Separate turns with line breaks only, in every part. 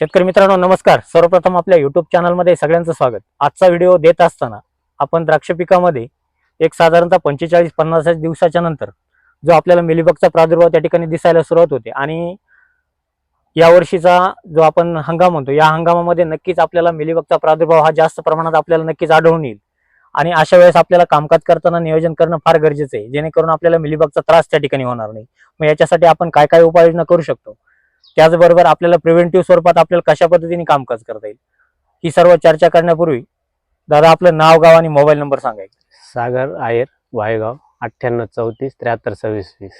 शेतकरी मित्रांनो नमस्कार. सर्वप्रथम आपल्या युट्यूब चॅनलमध्ये सगळ्यांचं स्वागत. आजचा व्हिडिओ देत असताना आपण द्राक्ष पिकामध्ये एक साधारणतः पंचेचाळीस पन्नास दिवसाच्या नंतर जो आपल्याला मिलीबगचा प्रादुर्भाव त्या ठिकाणी दिसायला सुरुवात होते आणि यावर्षीचा जो आपण हंगाम म्हणतो या हंगामामध्ये नक्कीच आपल्याला मिलीबगचा प्रादुर्भाव हा जास्त प्रमाणात आपल्याला नक्कीच आढळून येईल. आणि अशा वेळेस आपल्याला कामकाज करताना नियोजन करणं फार गरजेचं आहे. जेणेकरून आपल्याला मिलीबगचा त्रास त्या ठिकाणी होणार नाही. मग याच्यासाठी आपण काय काय उपाययोजना करू शकतो? त्याचबरोबर आपल्याला प्रिव्हेंटिव्ह स्वरूपात आपल्याला कशा पद्धतीने कामकाज करता येईल? ही सर्व चर्चा करण्यापूर्वी दादा आपलं नाव गाव आणि मोबाईल नंबर सांगायचं.
सागर आयर वायगाव अठ्ठ्याण्णव चौतीस त्र्याहत्तर सव्वीस वीस.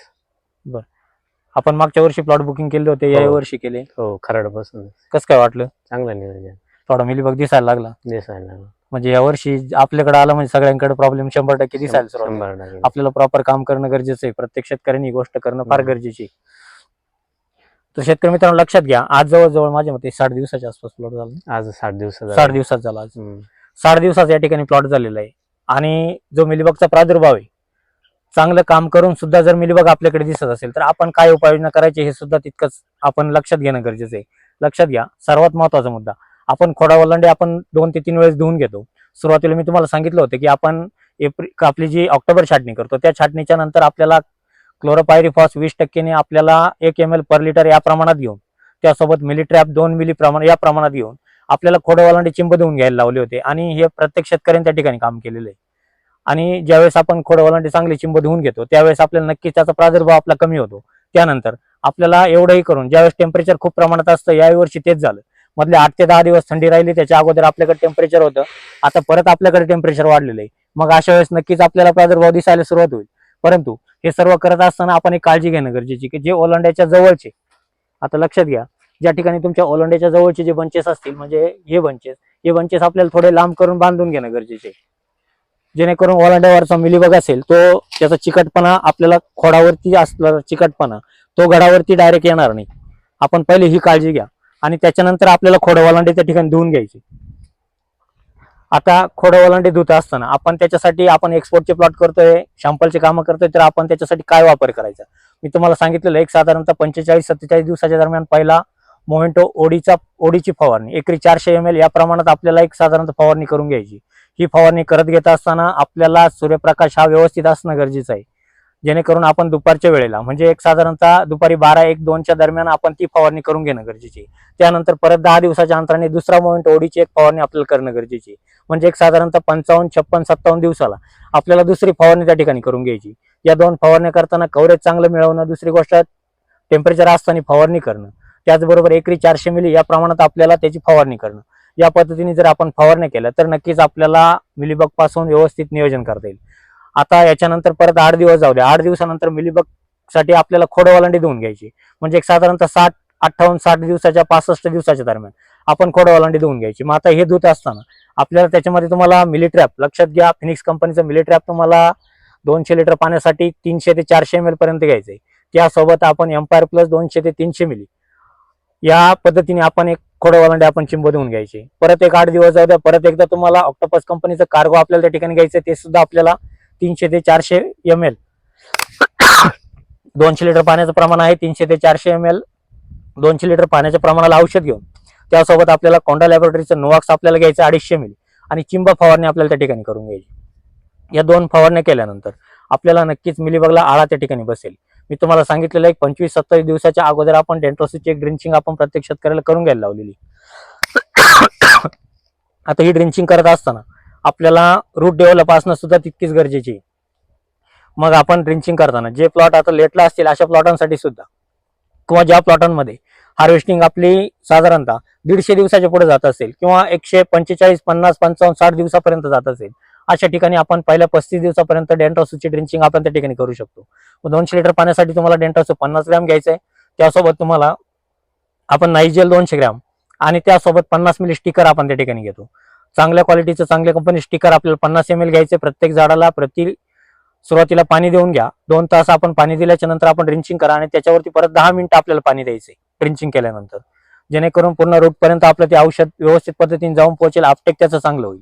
आपण मागच्या वर्षी प्लॉट बुकिंग केले होते या
हो.
वर्षी केले.
हो खरड बसून
कसं काय वाटलं?
चांगलं नियोजन.
थोडा मिलीबग दिसायला लागला.
दिसायला
म्हणजे या वर्षी आपल्याकडे आला म्हणजे सगळ्यांकडे प्रॉब्लेम शंभर टक्के दिसायला सुरुवात झाली.
शंभर टक्के.
आपल्याला प्रॉपर काम करणं गरजेचं आहे. प्रत्येक शेतकऱ्यांनी ही गोष्ट करणं फार
हम्म.
गरजेची आहे. तर शेतकरी मित्रांनो लक्षात घ्या आज जवळजवळ माझ्या मते साठ दिवसाच्या आसपास प्लॉट झाला
आज साठ दिवसाचा
साठ दिवसात झाला आज. साठ दिवसाचा या ठिकाणी प्लॉट झालेला आहे. आणि जो मिलीबगचा प्रादुर्भाव आहे चांगलं काम करून सुद्धा जर मिलीबग आपल्याकडे दिसत असेल तर आपण काय उपाययोजना करायची हे सुद्धा तितकंच आपण लक्षात घेणं गरजेचं आहे. लक्षात घ्या सर्वात महत्त्वाचा मुद्दा आपण खोडा वलांडे आपण दोन ते तीन वेळेस धुवून घेतो. सुरुवातीला मी तुम्हाला सांगितलं होतं की आपण एप्रिल आपली जी ऑक्टोबर छाटणी करतो त्या छाटणीच्या नंतर आपल्याला क्लोरोपायरीफॉस वीस टक्केने आपल्याला एक एम एल पर लिटर या प्रमाणात घेऊन त्यासोबत मिलिट्रॅप दोन मिली प्रमाण या प्रमाणात घेऊन आपल्याला खोडवालांडे चिंब देऊन घ्यायला लावले होते. आणि हे प्रत्येक शेतकऱ्यांनी त्या ठिकाणी काम केलेलं आहे. आणि ज्यावेळेस आपण खोडवालांडे चांगले चिंब धुवून घेतो त्यावेळेस आपल्याला नक्कीच त्याचा प्रादुर्भाव आपला कमी होतो. त्यानंतर आपल्याला एवढंही करून ज्यावेळेस टेम्परेचर खूप प्रमाणात असतं या वर्षी तेच झालं. मधले आठ ते दहा दिवस थंडी राहिली त्याच्या अगोदर आपल्याकडे टेम्परेचर होतं. आता परत आपल्याकडे टेम्परेचर वाढलेलं आहे. मग अशा वेळेस नक्कीच आपल्याला प्रादुर्भाव दिसायला सुरुवात होईल. परंतु हे सर्व करत असताना आपण एक काळजी घेणं गरजेची की जे ओलांड्याच्या जवळचे आता लक्षात घ्या ज्या ठिकाणी तुमच्या ओलांड्याच्या जवळचे जे बंचेस असतील म्हणजे हे बंचेस हे बंचेस आपल्याला थोडे लांब करून बांधून घेणं गरजेचे जेणेकरून ओलांड्यावरचा मिलीबग असेल तो त्याचा चिकटपणा आपल्याला खोडावरती असलेला चिकटपणा तो गडावरती डायरेक्ट येणार नाही. आपण पहिले ही काळजी घ्या आणि त्याच्यानंतर आपल्याला खोडं ओलांडे त्या ठिकाणी धुवून घ्यायचे. आता खोडं ओलांडे धुत असताना आपण त्याच्यासाठी आपण एक्सपोर्टचे प्लॉट करतोय शॅम्पलचे कामं करतोय तर आपण त्याच्यासाठी काय वापर करायचा? मी तुम्हाला सांगितलेलं एक साधारणतः पंचेचाळीस सत्तेचाळीस दिवसाच्या दरम्यान पहिला मोमेंटो ओडीचा ओडीची फवारणी एकरी चारशे एम एल या प्रमाणात आपल्याला एक साधारणतः फवारणी करून घ्यायची. ही फवारणी करत घेत असताना आपल्याला सूर्यप्रकाश हा व्यवस्थित असणं गरजेचं आहे. जेणेकरून आपण दुपारच्या वेळेला म्हणजे एक साधारणतः दुपारी बारा एक दोनच्या दरम्यान आपण ती फवारणी करून घेणं गरजेची. त्यानंतर परत दहा दिवसाच्या अंतराने दुसरा मोमेंट ओढीची एक फवारणी आपल्याला करणं गरजेची. म्हणजे एक साधारणतः पंचावन्न छप्पन सत्तावन्न दिवसाला आपल्याला दुसरी फवारणी त्या ठिकाणी करून घ्यायची. या दोन फवारण्या करताना कव्हरेज चांगलं मिळवणं दुसरी गोष्ट टेम्परेचर असताना फवारणी करणं. त्याचबरोबर एकरी चारशे मिली या प्रमाणात आपल्याला त्याची फवारणी करणं. या पद्धतीने जर आपण फवारणी केल्या तर नक्कीच आपल्याला मिलीबगपासून व्यवस्थित नियोजन करता येईल. आता याच्यानंतर परत आठ दिवस जाऊ द्या. आठ दिवसानंतर मिलीबगसाठी आपल्याला खोडवालांडी देऊन घ्यायची. म्हणजे एक साधारणतः साठ अठ्ठावन्न साठ दिवसाच्या पासष्ट दिवसाच्या दरम्यान आपण खोडवालांडी देऊन घ्यायची. मग आता हे दूध असताना आपल्याला त्याच्यामध्ये तुम्हाला मिलिट्रॅप लक्षात घ्या फिनिक्स कंपनीचं मिलिट्रॅप तुम्हाला दोनशे लिटर पाण्यासाठी तीनशे ते चारशे एम एल पर्यंत घ्यायचंय. त्यासोबत आपण एम्पायर प्लस दोनशे ते तीनशे मिली या पद्धतीने आपण एक खोडवालांडे आपण चिंब देऊन घ्यायचे. परत एक आठ दिवस जाऊ द्या. परत एकदा तुम्हाला ऑक्टोपस कंपनीचं कार्गो आपल्याला त्या ठिकाणी घ्यायचं ते सुद्धा आपल्याला तीनशे ते चारशे एम एल दोनशे लिटर पाण्याचं प्रमाण आहे तीनशे ते चारशे एम एल दोनशे लिटर पाण्याच्या प्रमाणाला औषध घेऊन त्यासोबत आपल्याला कोंडा लॅबोरेटरीचं नोवाक्स आपल्याला घ्यायचं अडीचशे मिली. आणि चिंबा फवारणी आपल्याला त्या ठिकाणी करून घ्यायची. या दोन फवारण्या केल्यानंतर आपल्याला नक्कीच मिलीबगला आळा त्या ठिकाणी बसेल. मी तुम्हाला सांगितलेलं एक पंचवीस सत्तावीस दिवसाच्या अगोदर आपण डेंट्रोसिसची एक ड्रिंचिंग आपण प्रत्येक शेतकऱ्याला करून घ्यायला लावलेली. आता ही ड्रिंचिंग करत असताना आपल्याला रूट डेव्हलप असणं सुद्धा तितकीच गरजेची मग आपण ड्रिंचिंग करताना जे प्लॉट आता लेटला असतील अशा प्लॉटांसाठी सुद्धा किंवा ज्या प्लॉटांमध्ये हार्वेस्टिंग आपली साधारणतः दीडशे दिवसाच्या पुढे जात असेल किंवा एकशे पंचेचाळीस पन्नास पंचावन्न साठ दिवसापर्यंत जात असेल अशा ठिकाणी आपण पहिल्या पस्तीस दिवसापर्यंत डेंटॉसची ड्रिंचिंग आपण त्या ठिकाणी करू शकतो. दोनशे लिटर पाण्यासाठी तुम्हाला डेंटॉस पन्नास ग्रॅम घ्यायचं आहे त्यासोबत तुम्हाला आपण नायजेल दोनशे ग्रॅम आणि त्यासोबत पन्नास मिली स्टिकर आपण त्या ठिकाणी घेतो. चांगल्या क्वालिटीचं चांगल्या कंपनी स्टिकर आपल्याला पन्नास एम एल घ्यायचे प्रत्येक झाडाला प्रति सुरुवातीला पाणी देऊन घ्या. दोन तास आपण पाणी दिल्याच्या नंतर आपण ड्रिंचिंग करा आणि त्याच्यावरती परत दहा मिनिटं आपल्याला पाणी द्यायचे ड्रिंचिंग केल्यानंतर. जेणेकरून पूर्ण रूटपर्यंत आपलं ते औषध व्यवस्थित पद्धतीने जाऊन पोहोचेल आपटेक त्याचं चांगलं होईल.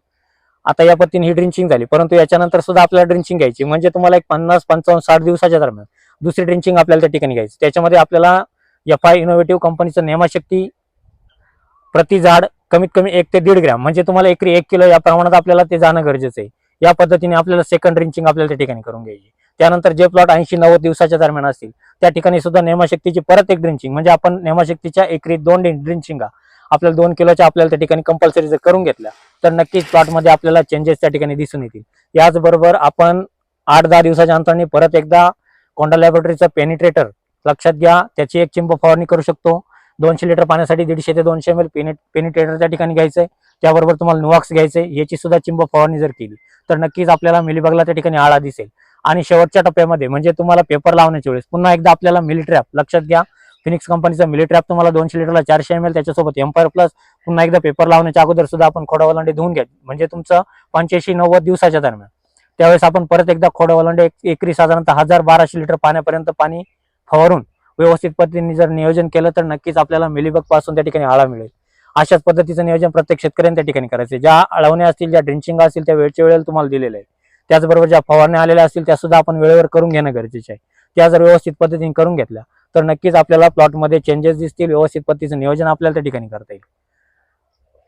आता या पद्धतीने ही ड्रिंचिंग झाली परंतु याच्यानंतर सुद्धा आपल्याला ड्रिंचिंग घ्यायची म्हणजे तुम्हाला एक पन्नास पंचावन्न साठ दिवसाच्या दरम्यान दुसरी ड्रिंचिंग आपल्याला त्या ठिकाणी घ्यायची. त्याच्यामध्ये आपल्याला एफ आय इनोव्हेटिव्ह कंपनीचं नेमाशक्ती प्रति झाड कमीत कमी एक ते दीड ग्रॅम. म्हणजे तुम्हाला एकरी एक किलो या प्रमाणात आपल्याला ते जाणं गरजेचं आहे. या पद्धतीने आपल्याला सेकंड ड्रिंचिंग आपल्याला त्या ठिकाणी करून घ्यायची. त्यानंतर जे प्लॉट ऐंशी नव्वद दिवसाच्या दरम्यान असतील त्या ठिकाणी सुद्धा नेमाशक्तीची परत एक ड्रिंचिंग म्हणजे आपण नेमाशक्तीच्या एकरी दोन ड्रिंचिंगा आपल्याला दोन किलोच्या आपल्याला त्या ठिकाणी कंपल्सरी जर करून घेतल्या तर नक्कीच प्लॉटमध्ये आपल्याला चेंजेस त्या ठिकाणी दिसून येतील. याचबरोबर आपण आठ दहा दिवसाच्या अंतराने परत एकदा कोंडा लॅबोरेटरीचा पेनिट्रेटर लक्षात घ्या. त्याची एक चिंब फवारणी करू शकतो. दोनशे लिटर पाण्यासाठी दीडशे ते दोनशे एम एल पेनिट्रेटर त्या ठिकाणी घ्यायचंय. त्याबरोबर तुम्हाला नुवाक्स घ्यायचंय. याची सुद्धा चिंब फवारणी जर केली तर नक्कीच आपल्याला मिलीबागला त्या ठिकाणी आळा दिसेल. आणि शेवटच्या टप्प्यामध्ये म्हणजे तुम्हाला पेपर लावण्याच्या वेळेस पुन्हा एकदा आपल्याला मिलिट्रॅप लक्षात घ्या. फिनिक्स कंपनीचा मिलिट्रॅप तुम्हाला दोनशे लिटरला चारशे एम एल त्याच्यासोबत एम्पायर प्लस पुन्हा एकदा पेपर लावण्याच्या अगोदर सुद्धा आपण खोडावलांडे धुवून घ्या. म्हणजे तुमचं पंच्याऐंशी नव्वद दिवसाच्या दरम्यान. त्यावेळेस आपण परत एकदा खोडावलांडे एक एकरी साधारणतः हजार बाराशे लिटर पाण्यापर्यंत पाणी फवारून व्यवस्थित पद्धतीने जर नियोजन केलं तर नक्कीच आपल्याला मिलीबगपासून त्या ठिकाणी आळा मिळेल. अशाच पद्धतीचं नियोजन प्रत्येक शेतकऱ्यांनी त्या ठिकाणी करायचं आहे. ज्या अळवण्या असतील ज्या ड्रिंचिंग असतील त्या वेळच्या वेळेला तुम्हाला दिलेल्या आहेत. त्याचबरोबर ज्या फवारण्या आलेल्या असतील त्या सुद्धा आपण वेळेवर करून घेणं गरजेचं आहे. त्या जर व्यवस्थित पद्धतीने करून घेतल्या तर नक्कीच आपल्याला प्लॉटमध्ये चेंजेस दिसतील व्यवस्थित पद्धतीचं नियोजन आपल्याला त्या ठिकाणी करता येईल.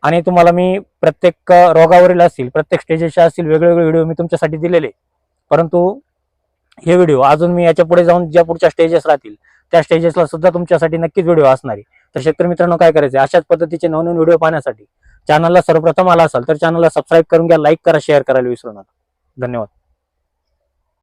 आणि तुम्हाला मी प्रत्येक रोगावरील असतील प्रत्येक स्टेजेसच्या असतील वेगवेगळे व्हिडिओ मी तुमच्यासाठी दिलेले परंतु हे व्हिडिओ अजून मी याच्यापुढे जाऊन ज्या पुढच्या स्टेजेस राहतील त्या स्टेजेसला सुद्धा तुमच्यासाठी नक्कीच व्हिडिओ असणार आहे. तर शेतकरी मित्रांनो काय करायचे अशाच पद्धतीचे नवनवीन व्हिडिओ पाहण्यासाठी चॅनलला सर्वप्रथम आला असाल तर चॅनलला सबस्क्राईब करून घ्या लाईक करा शेअर करायला विसरू नका. धन्यवाद.